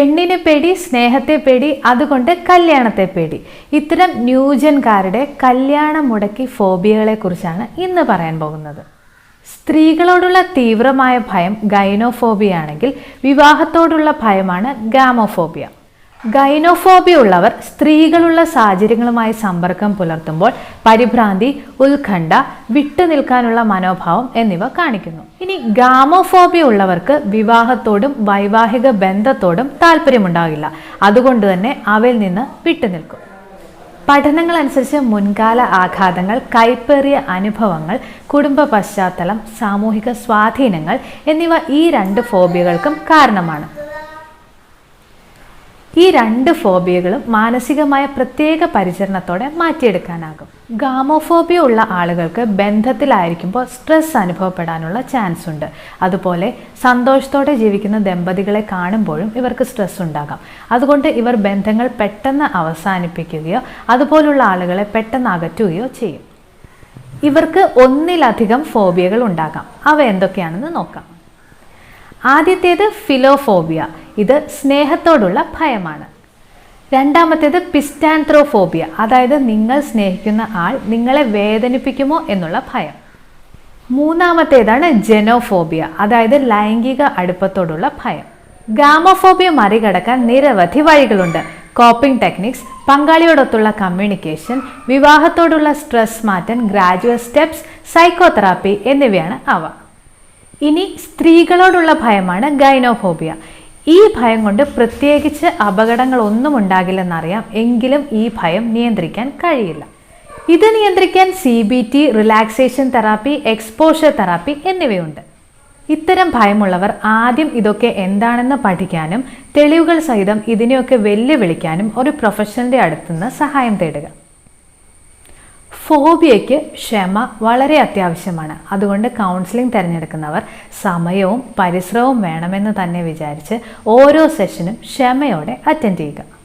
പെണ്ണിനെ പേടി സ്നേഹത്തെ പേടി അതുകൊണ്ട് കല്യാണത്തെ പേടി. ഇത്തരം ന്യൂജൻകാരുടെ കല്യാണം മുടക്കി ഫോബിയകളെ കുറിച്ചാണ് ഇന്ന് പറയാൻ പോകുന്നത്. സ്ത്രീകളോടുള്ള തീവ്രമായ ഭയം ഗൈനോഫോബിയ ആണെങ്കിൽ വിവാഹത്തോടുള്ള ഭയമാണ് ഗാമോഫോബിയ. ഗൈനോഫോബിയ ഉള്ളവർ സ്ത്രീകളുള്ള സാഹചര്യങ്ങളുമായി സമ്പർക്കം പുലർത്തുമ്പോൾ പരിഭ്രാന്തി ഉത്കണ്ഠ വിട്ടുനിൽക്കാനുള്ള മനോഭാവം എന്നിവ കാണിക്കുന്നു. ഇനി ഗാമോഫോബിയ ഉള്ളവർക്ക് വിവാഹത്തോടും വൈവാഹിക ബന്ധത്തോടും താല്പര്യമുണ്ടാകില്ല അതുകൊണ്ട് തന്നെ അവയിൽ നിന്ന് വിട്ടുനിൽക്കും പഠനങ്ങൾ അനുസരിച്ച് മുൻകാല ആഘാതങ്ങൾ കൈപ്പേറിയ അനുഭവങ്ങൾ കുടുംബ പശ്ചാത്തലം സാമൂഹിക സ്വാധീനങ്ങൾ എന്നിവ ഈ രണ്ട് ഫോബിയകൾക്കും കാരണമാണ്. ഈ രണ്ട് ഫോബിയകളും മാനസികമായ പ്രത്യേക പരിചരണത്തോടെ മാറ്റിയെടുക്കാനാകും. ഗാമോഫോബിയ ഉള്ള ആളുകൾക്ക് ബന്ധത്തിലായിരിക്കുമ്പോൾ സ്ട്രെസ് അനുഭവപ്പെടാനുള്ള ചാൻസ് ഉണ്ട്. അതുപോലെ സന്തോഷത്തോടെ ജീവിക്കുന്ന ദമ്പതികളെ കാണുമ്പോഴും ഇവർക്ക് സ്ട്രെസ് ഉണ്ടാകാം. അതുകൊണ്ട് ഇവർ ബന്ധങ്ങൾ പെട്ടെന്ന് അവസാനിപ്പിക്കുകയോ അതുപോലുള്ള ആളുകളെ പെട്ടെന്ന് അകറ്റുകയോ ചെയ്യും. ഇവർക്ക് ഒന്നിലധികം ഫോബിയകൾ ഉണ്ടാകാം. അവ എന്തൊക്കെയാണെന്ന് നോക്കാം. ആദ്യത്തേത് ഫിലോഫോബിയ. ഇത് സ്നേഹത്തോടുള്ള ഭയമാണ്. രണ്ടാമത്തേത് പിസ്റ്റാൻത്രോഫോബിയ. അതായത് നിങ്ങൾ സ്നേഹിക്കുന്ന ആൾ നിങ്ങളെ വേദനിപ്പിക്കുമോ എന്നുള്ള ഭയം. മൂന്നാമത്തേതാണ് ജെനോഫോബിയ. അതായത് ലൈംഗിക അടുപ്പത്തോടുള്ള ഭയം. ഗാമോഫോബിയ മറികടക്കാൻ നിരവധി വഴികളുണ്ട്. കോപ്പിംഗ് ടെക്നിക്സ് പങ്കാളിയോടൊത്തുള്ള കമ്മ്യൂണിക്കേഷൻ വിവാഹത്തോടുള്ള സ്ട്രെസ് മാറ്റൻ ഗ്രാജുവൽ സ്റ്റെപ്സ് സൈക്കോതെറാപ്പി എന്നിവയാണ് അവ. ഇനി സ്ത്രീകളോടുള്ള ഭയമാണ് ഗൈനോഫോബിയ. ഈ ഭയം കൊണ്ട് പ്രത്യേകിച്ച് അപകടങ്ങളൊന്നും ഉണ്ടാകില്ലെന്നറിയാം. എങ്കിലും ഈ ഭയം നിയന്ത്രിക്കാൻ കഴിയില്ല. ഇത് നിയന്ത്രിക്കാൻ C B T relaxation therapy exposure therapy എന്നിവയുണ്ട്. ഇത്തരം ഭയമുള്ളവർ ആദ്യം ഇതൊക്കെ എന്താണെന്ന് പഠിക്കാനും തെളിവുകൾ സഹിതം ഇതിനെയൊക്കെ വെല്ലുവിളിക്കാനും ഒരു പ്രൊഫഷണലിന്റെ അടുത്തുനിന്ന് സഹായം തേടുക. ഫോബിയയ്ക്ക് ക്ഷമ വളരെ അത്യാവശ്യമാണ്. അതുകൊണ്ട് കൗൺസിലിംഗ് തിരഞ്ഞെടുക്കുന്നവർ സമയവും പരിശ്രമവും വേണമെന്ന് തന്നെ വിചാരിച്ച് ഓരോ സെഷനും ക്ഷമയോടെ അറ്റൻഡ് ചെയ്യുക.